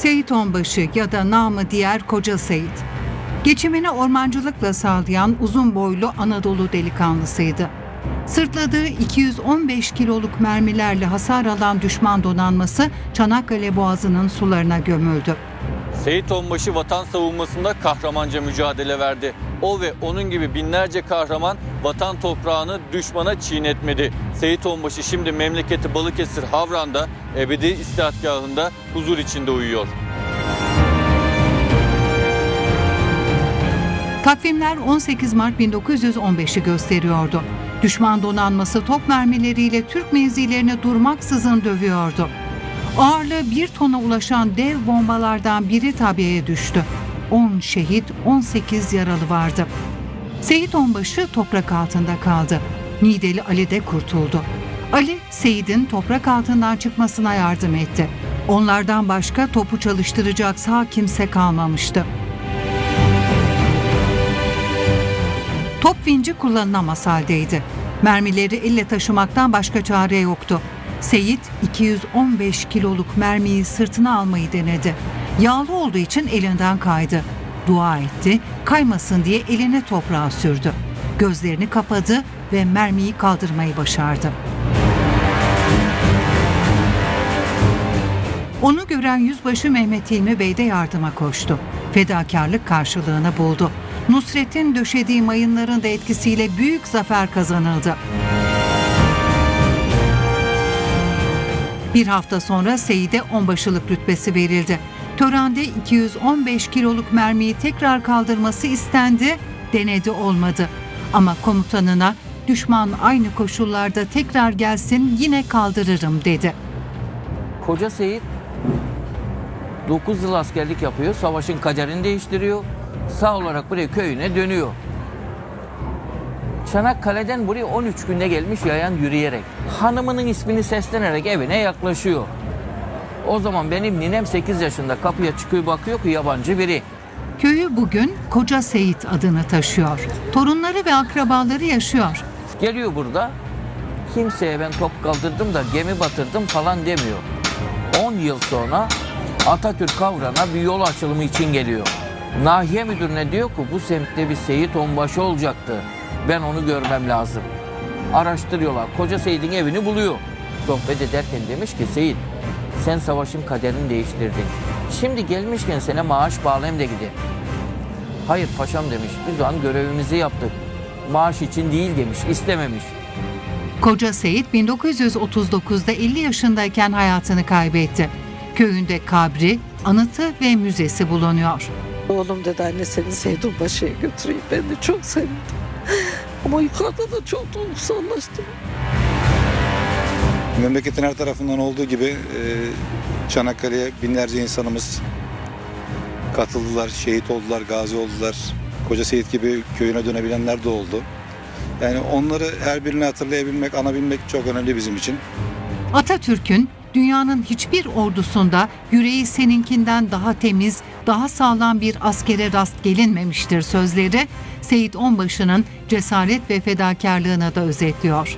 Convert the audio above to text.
Seyit Onbaşı ya da namı diğer Koca Seyit. Geçimini ormancılıkla sağlayan uzun boylu Anadolu delikanlısıydı. Sırtladığı 215 kiloluk mermilerle hasar alan düşman donanması Çanakkale Boğazı'nın sularına gömüldü. Seyit Onbaşı vatan savunmasında kahramanca mücadele verdi. O ve onun gibi binlerce kahraman vatan toprağını düşmana çiğnetmedi. Seyit Onbaşı şimdi memleketi Balıkesir Havran'da ebedi istirahatgahında huzur içinde uyuyor. Takvimler 18 Mart 1915'i gösteriyordu. Düşman donanması top mermileriyle Türk mevzilerini durmaksızın dövüyordu. Ağırlığı bir tona ulaşan dev bombalardan biri tabiye düştü. 10 şehit, 18 yaralı vardı. Seyit Onbaşı toprak altında kaldı. Nideli Ali de kurtuldu. Ali, Seyit'in toprak altından çıkmasına yardım etti. Onlardan başka topu çalıştıracak sağ kimse kalmamıştı. Top vinci kullanılamaz haldeydi. Mermileri elle taşımaktan başka çare yoktu. Seyit 215 kiloluk mermiyi sırtına almayı denedi. Yağlı olduğu için elinden kaydı. Dua etti, kaymasın diye elini toprağa sürdü. Gözlerini kapadı ve mermiyi kaldırmayı başardı. Onu gören yüzbaşı Mehmet Hilmi Bey de yardıma koştu. Fedakarlık karşılığını buldu. Nusret'in döşediği mayınların da etkisiyle büyük zafer kazanıldı. Bir hafta sonra Seyit'e onbaşılık rütbesi verildi. Törende 215 kiloluk mermiyi tekrar kaldırması istendi, denedi olmadı. Ama komutanına düşman aynı koşullarda tekrar gelsin yine kaldırırım dedi. Koca Seyit 9 yıl askerlik yapıyor. Savaşın kaderini değiştiriyor. Sağ olarak buraya köyüne dönüyor. Çanakkale'den buraya 13 günde gelmiş yayan yürüyerek. Hanımının ismini seslenerek evine yaklaşıyor. O zaman benim ninem 8 yaşında kapıya çıkıyor bakıyor ki yabancı biri. Köyü bugün Koca Seyit adını taşıyor. Torunları ve akrabaları yaşıyor. Geliyor burada kimseye ben top kaldırdım da gemi batırdım falan demiyor. 10 yıl sonra Atatürk Kavran'a bir yol açılımı için geliyor. Nahiye müdürüne diyor ki bu semtte bir Seyit Onbaşı olacaktı. Ben onu görmem lazım. Araştırıyorlar. Koca Seyit'in evini buluyor. Sohbet ederken demiş ki Seyit sen savaşın kaderini değiştirdin. Şimdi gelmişken sana maaş bağlayayım da gidin. Hayır paşam demiş. Biz o an görevimizi yaptık. Maaş için değil demiş. istememiş. Koca Seyit 1939'da 50 yaşındayken hayatını kaybetti. Köyünde kabri, anıtı ve müzesi bulunuyor. Oğlum dedi anne seni Seydon Başı'ya götüreyim. Ben de çok sevindim. Ama yukarıda da çok duygusallaştım. Memleketin her tarafından olduğu gibi e, Çanakkale'ye binlerce insanımız katıldılar, şehit oldular, gazi oldular. Koca Seyit gibi köyüne dönebilenler de oldu. Yani onları her birini hatırlayabilmek, anabilmek çok önemli bizim için. Atatürk'ün dünyanın hiçbir ordusunda yüreği seninkinden daha temiz, daha sağlam bir askere rast gelinmemiştir sözleri Seyit Onbaşı'nın cesaret ve fedakarlığını da özetliyor.